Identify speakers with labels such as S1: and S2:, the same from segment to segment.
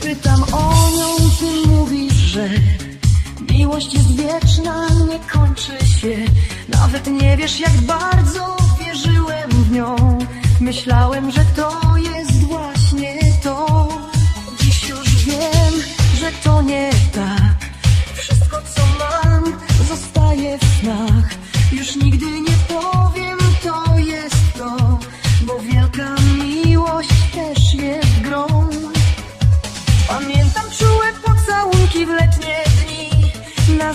S1: Pytam o nią, ty mówisz, że miłość jest wieczna, nie kończy się. Nawet nie wiesz, jak bardzo wierzyłem w nią. Myślałem, że to jest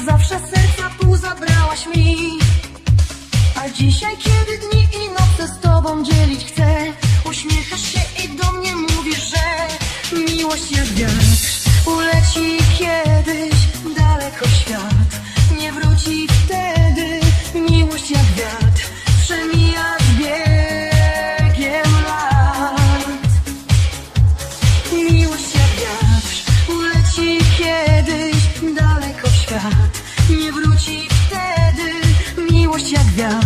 S1: zawsze serca pół zabrałaś mi. A dzisiaj, kiedy dni i noce z tobą dzielić chcę Uśmiechasz się i do mnie mówisz, że Miłość jak wiatr uleci kiedyś Daleko świat. Nie wróci wtedy Miłość jak wiatr przemija z biegiem lat. Miłość jak wiatr uleci kiedyś Nie wróci wtedy Miłość jak wiatr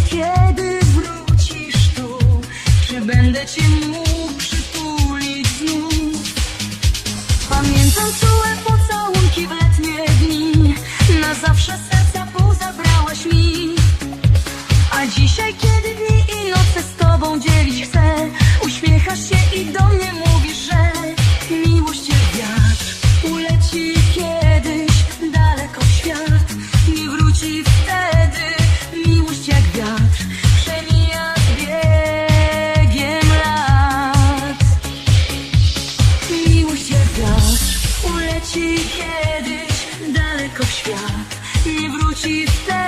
S1: Kiedy wrócisz tu Czy będę cię mógł przytulić znów? Pamiętam czułe pocałunki w letnie dni. Na zawsze serca pół zabrałaś mi. A dzisiaj, kiedy uleci kiedyś daleko w świat. Nie wróci wtedy